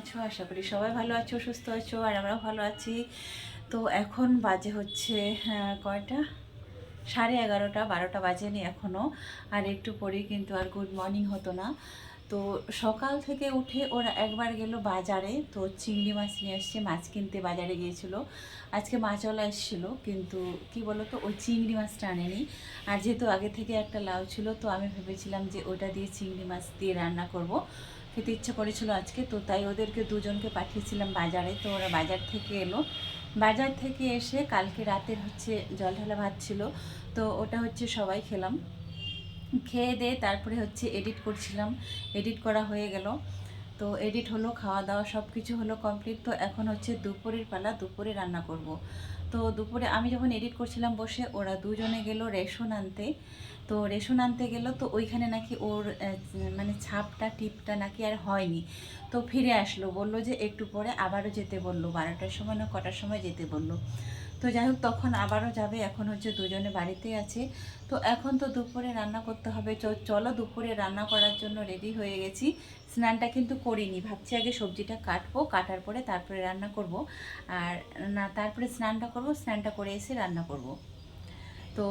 আছো? আশা করি সবাই ভালো আছো সুস্থ আছো আর আমরাও ভালো আছি। তো এখন বাজে হচ্ছে আহ, কয়টা? সাড়ে এগারোটা বারোটা বাজেনি এখনও আর একটু পরেই কিন্তু আর গুড মর্নিং হতো না। তো সকাল থেকে উঠে ওরা একবার গেল বাজারে। তো চিংড়ি মাছ নিয়ে এসছে মাছ কিনতে বাজারে গিয়েছিল। আজকে মাছওয়ালা এসেছিল কিন্তু কি বলো তো ওই চিংড়ি মাছটা আনেনি। আর যেহেতু আগে থেকে একটা লাউ ছিল তো আমি ভেবেছিলাম যে ওটা দিয়ে চিংড়ি মাছ দিয়ে রান্না করব। খেতে ইচ্ছে করেছিল আজকে, তো তাই ওদেরকে দুজনকে পাঠিয়েছিলাম বাজারে। তো ওরা বাজার থেকে এলো। বাজার থেকে এসে কালকে রাতের হচ্ছে জল ঢালা ভাত ছিল, তো ওটা হচ্ছে সবাই খেলাম। খেয়ে দিয়ে তারপরে হচ্ছে এডিট করছিলাম। এডিট করা হয়ে গেল। তো এডিট হলো, খাওয়া দাওয়া সব কিছু হলো কমপ্লিট। তো এখন হচ্ছে দুপুরের পালা, দুপুরে রান্না করব। তো দুপুরে আমি যখন এডিট করছিলাম বসে, ওরা দুজনে গেল রেশন আনতে। তো রেশন আনতে গেল, তো ওইখানে নাকি ওর মানে ছাপটা, টিপটা নাকি আর হয়নি। তো ফিরে আসলো, বলল যে একটু পরে আবারও যেতে বলল, বারোটার সময় না কটার সময় যেতে বলল। তো যাই হোক, তখন আবারও যাবে। এখন হচ্ছে দুজনে বাড়িতেই আছে। তো এখন তো দুপুরে রান্না করতে হবে। চলো দুপুরে রান্না করার জন্য রেডি হয়ে গেছি। স্নানটা কিন্তু করিনি। ভাবছি আগে সবজিটা কাটবো। কাটার পরে তারপরে রান্না করব। আর না, তারপরে স্নানটা করব। স্নানটা করে এসে রান্না করব। তো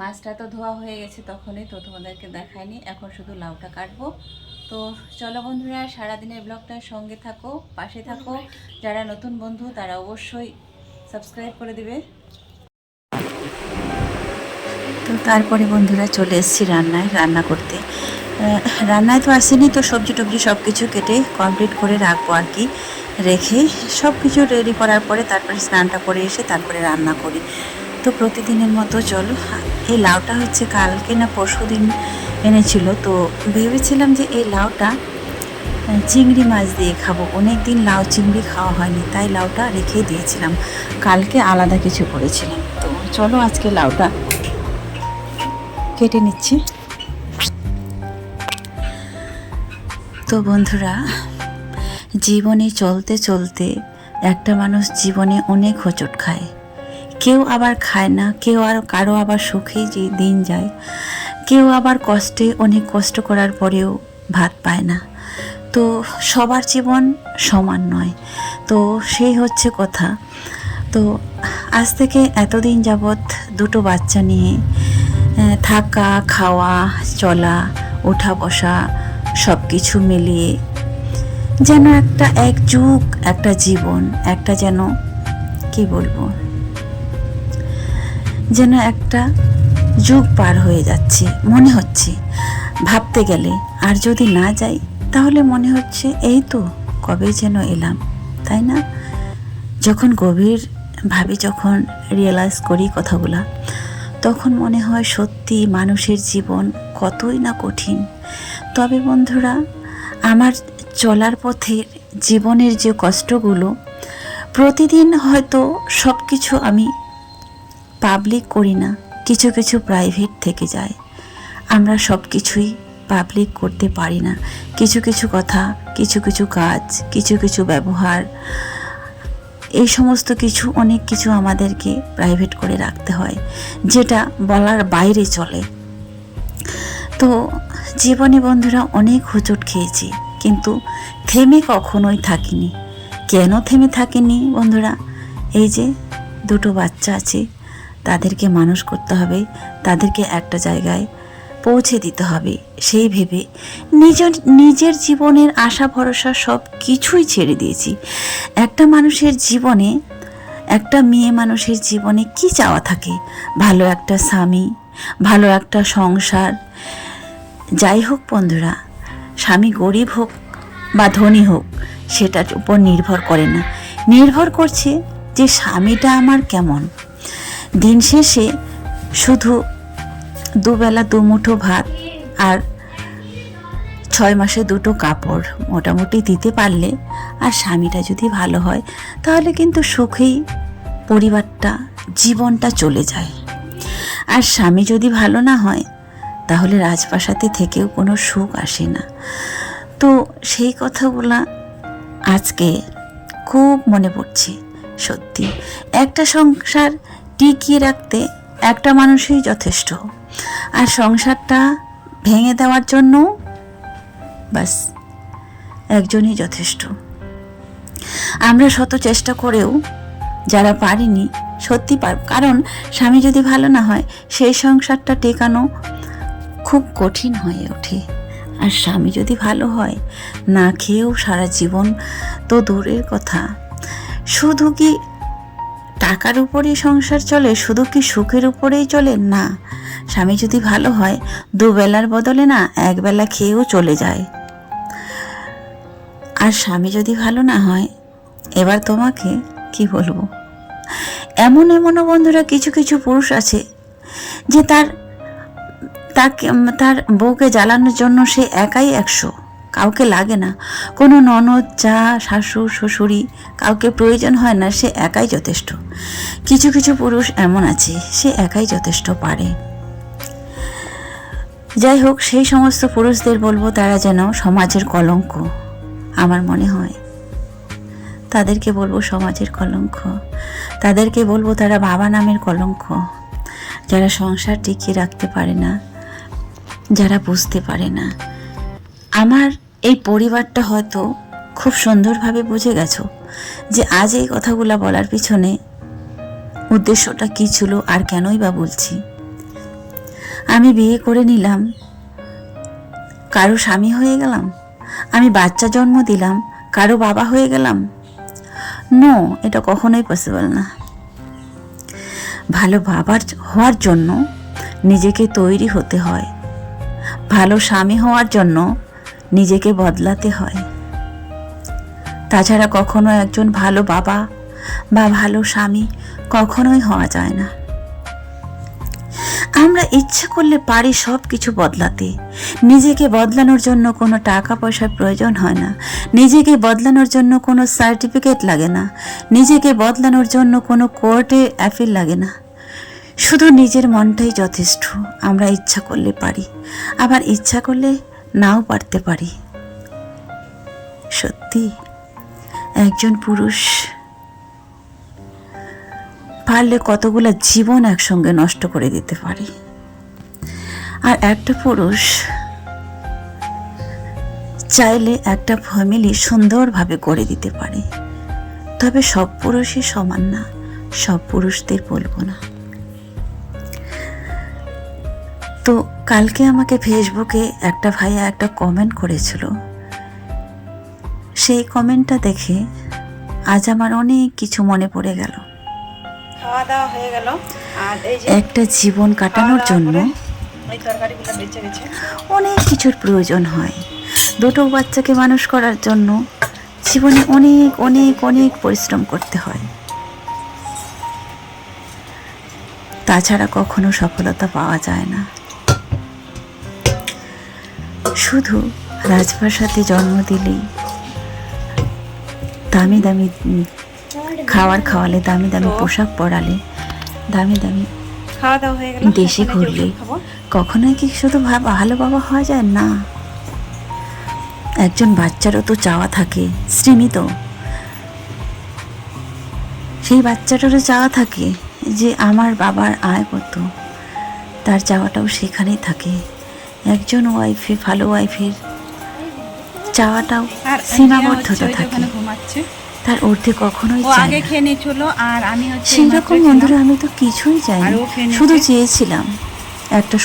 মাছটা তো ধোয়া হয়ে গেছে তখনই, তো তোমাদেরকে দেখায়নি এখন শুধু লাউটা কাটবো। তো চলো বন্ধুরা, সারাদিনের ব্লগটার সঙ্গে থাকো, পাশে থাকো। যারা নতুন বন্ধু, তারা অবশ্যই সাবস্ক্রাইব করে দিবে। তো তারপরে বন্ধুরা চলে এসেছি রান্নায়, রান্না করতে। রান্নায় তো আসেনি, তো সবজি টবজি সব কিছু কেটে কমপ্লিট করে রাখব আর কি, রেখে সব কিছু রেডি করার পরে তারপরে স্নানটা করে এসে তারপরে রান্না করি। তো প্রতিদিনের মতো চলো, এই লাউটা হচ্ছে কালকে না পরশু দিন এনেছিল, তো ভেবেছিলাম যে এই লাউটা চিংড়ি মাছ দিয়ে খাব। অনেক দিন লাউ চিংড়ি খাওয়া হয়নি, তাই লাউটা রেখে দিয়েছিলাম। কালকে আলাদা কিছু করেছিলাম। তো চলো আজকে লাউটা কেটে নিচ্ছি। তো বন্ধুরা, জীবনে চলতে চলতে একটা মানুষ জীবনে অনেক হোঁচট খায়। কেউ আবার খায় না, কেউ আর কারও আবার সুখেই যে দিন যায়। কেউ আবার কষ্টে, অনেক কষ্ট করার পরেও ভাত পায় না। তো সবার জীবন সমান নয়। তো সেই হচ্ছে কথা। তো আজ থেকে এতদিন যাবৎ দুটো বাচ্চা নিয়ে থাকা, খাওয়া, চলা, ওঠা, বসা সব কিছু মিলিয়ে যেন একটা এক যুগ, একটা জীবন, একটা যেন, কি বলব? যেন একটা যুগ পার হয়ে যাচ্ছে, মনে হচ্ছে। ভাবতে গেলে আর যদি না যাই তাহলে মনে হচ্ছে এই তো কবে যেন এলাম, তাই না? যখন গভীর ভাবে যখন রিয়েলাইজ করি কথাগুলা, তখন মনে হয় সত্যি মানুষের জীবন কতই না কঠিন। তবে বন্ধুরা, আমার চলার পথের জীবনের যে কষ্টগুলো, প্রতিদিন হয়তো সব কিছু আমি পাবলিক করি না, কিছু কিছু প্রাইভেট থেকে যায়। আমরা সব কিছুই পাবলিক করতে পারি না। কিছু কিছু কথা, কিছু কিছু কাজ, কিছু কিছু ব্যবহার, এই সমস্ত কিছু, অনেক কিছু আমাদেরকে প্রাইভেট করে রাখতে হয়, যেটা বলার বাইরে চলে। তো জীবনে বন্ধুরা অনেক হোঁচট খেয়েছি, কিন্তু থেমে কখনোই থাকিনি। কেন থেমে থাকিনি বন্ধুরা? এই যে দুটো বাচ্চা আছে, তাদেরকে মানুষ করতে হবে, তাদেরকে একটা জায়গায় পৌঁছে দিতে হবে। সেই ভেবে নিজের নিজের জীবনের আশা, ভরসা সব কিছুই ছেড়ে দিয়েছি। একটা মানুষের জীবনে, একটা মেয়ে মানুষের জীবনে কি চাওয়া থাকে? ভালো একটা স্বামী, ভালো একটা সংসার। যাই হোক বন্ধুরা, স্বামী গরিব হোক বা ধনী হোক, সেটার উপর নির্ভর করে না। নির্ভর করছে যে স্বামীটা আমার কেমন। দিন শেষে শুধু দুবেলা দুমুঠো ভাত আর ছয় মাসে দুটো কাপড় মোটামুটি দিতে পারলে আর স্বামীটা যদি ভালো হয়, তাহলে কিন্তু সুখেই পরিবারটা, জীবনটা চলে যায়। আর স্বামী যদি ভালো না হয়, তাহলে রাজপ্রাসাদে থেকেও কোনো সুখ আসে না। তো সেই কথাগুলো আজকে খুব মনে পড়ছে, সত্যি। একটা সংসার টিকিয়ে রাখতে একটা মানুষই যথেষ্ট। আর সংসারটা ভেঙে দেওয়ার জন্য বাস একজনই যথেষ্ট। আমরা শত চেষ্টা করেও যারা পারিনি সত্যি পার, কারণ স্বামী যদি ভালো না হয়, সেই সংসারটা টেকানো খুব কঠিন হয়ে ওঠে। আর স্বামী যদি ভালো হয়, না খেয়েও সারা জীবন তো দূরের কথা। শুধু কি টাকার উপরেই সংসার চলে, শুধু কি সুখের উপরেই চলে? না। স্বামী যদি ভালো হয়, দুবেলার বদলে না একবেলা খেয়েও চলে যায়। আর স্বামী যদি ভালো না হয়, এবার তোমাকে কি বলব? এমন এমনও বন্ধুরা কিছু কিছু পুরুষ আছে, যে তার, তাকে, তার বউকে জ্বালানোর জন্য সে একাই একশো। কাউকে লাগে না। কোনো ননদ, যা, শাশুড় শ্বশুরি কাউকে প্রয়োজন হয় না, সে একাই যথেষ্ট। কিছু কিছু পুরুষ এমন আছে, সে একাই যথেষ্ট পারে। যাই হোক, সেই সমস্ত পুরুষদের বলব তারা যেন সমাজের কলঙ্ক, আমার মনে হয়। তাদেরকে বলব সমাজের কলঙ্ক, তাদেরকে বলব তারা বাবা নামের কলঙ্ক, যারা সংসার টিকিয়ে রাখতে পারে না, যারা বুঝতে পারে না। আমার এই পরিবারটা হয়তো খুব সুন্দরভাবে বুঝে গেছো যে আজ এই কথাগুলো বলার পিছনে উদ্দেশ্যটা কী ছিল আর কেনই বা বলছি। আমি বিয়ে করে নিলাম, কারও স্বামী হয়ে গেলাম, আমি বাচ্চা জন্ম দিলাম, কারও বাবা হয়ে গেলাম। নো, এটা কখনোই পসিবল না। ভালো বাবার হওয়ার জন্য নিজেকে তৈরি হতে হয়। ভালো স্বামী হওয়ার জন্য নিজেকে বদলাতে হয়। তাছাড়া কখনো একজন ভালো বাবা বা ভালো স্বামী কখনোই হওয়া যায় না। আমরা ইচ্ছা করলে পারি সব কিছু বদলাতে। নিজেকে বদলানোর জন্য কোনো টাকা পয়সার প্রয়োজন হয় না। নিজেকে বদলানোর জন্য কোনো সার্টিফিকেট লাগে না। নিজেকে বদলানোর জন্য কোনো কোর্টে অ্যাপিল লাগে না। শুধু নিজের মনটাই যথেষ্ট, আমরা ইচ্ছা করলে পারি। আবার ইচ্ছা করলে নাও পারতে পারি। সত্যি, একজন পুরুষ পারলে কতগুলো জীবন একসঙ্গে নষ্ট করে দিতে পারে। আর একটা পুরুষ চাইলে একটা ফ্যামিলি সুন্দরভাবে করে দিতে পারে। তবে সব পুরুষই সমান না, সব পুরুষদের বলব না। কালকে আমাকে ফেসবুকে একটা ভাইয়া একটা কমেন্ট করেছিল। সেই কমেন্টটা দেখে আজ আমার অনেক কিছু মনে পড়ে গেল। হয়ে একটা জীবন কাটানোর জন্য অনেক কিছুর প্রয়োজন হয়। দুটো বাচ্চাকে মানুষ করার জন্য জীবনে অনেক অনেক অনেক পরিশ্রম করতে হয়। তাছাড়া কখনো সফলতা পাওয়া যায় না। শুধু রাজপ্রাসাদে জন্ম দিলেই দামি দামি খাবার খাওয়ালে দামি দামি পোশাক পরালে দামি দামি খাওয়া দাওয়া হয়ে গেল দেশে ঘুরলে। কখনোই কি শুধু ভালো বাবা হওয়া যায়? না। একজন বাচ্চারও তো চাওয়া থাকে শ্রীমিত সেই বাচ্চাটারও চাওয়া থাকে যে আমার বাবার আয় কত তার চাওয়াটাও সেখানেই থাকে। একজন ওয়াইফে ভালো ওয়াইফের চাওয়াটাও সীমাবদ্ধতা থাকে। তার ঊর্ধ্বে কখনোই আগে খেয়ে নিয়েছিল আর আমি হচ্ছে সেই রকম খেলাম। বন্ধুরা আমি তো কিছুই খেয়ে শুধু চেয়েছিলাম। একটা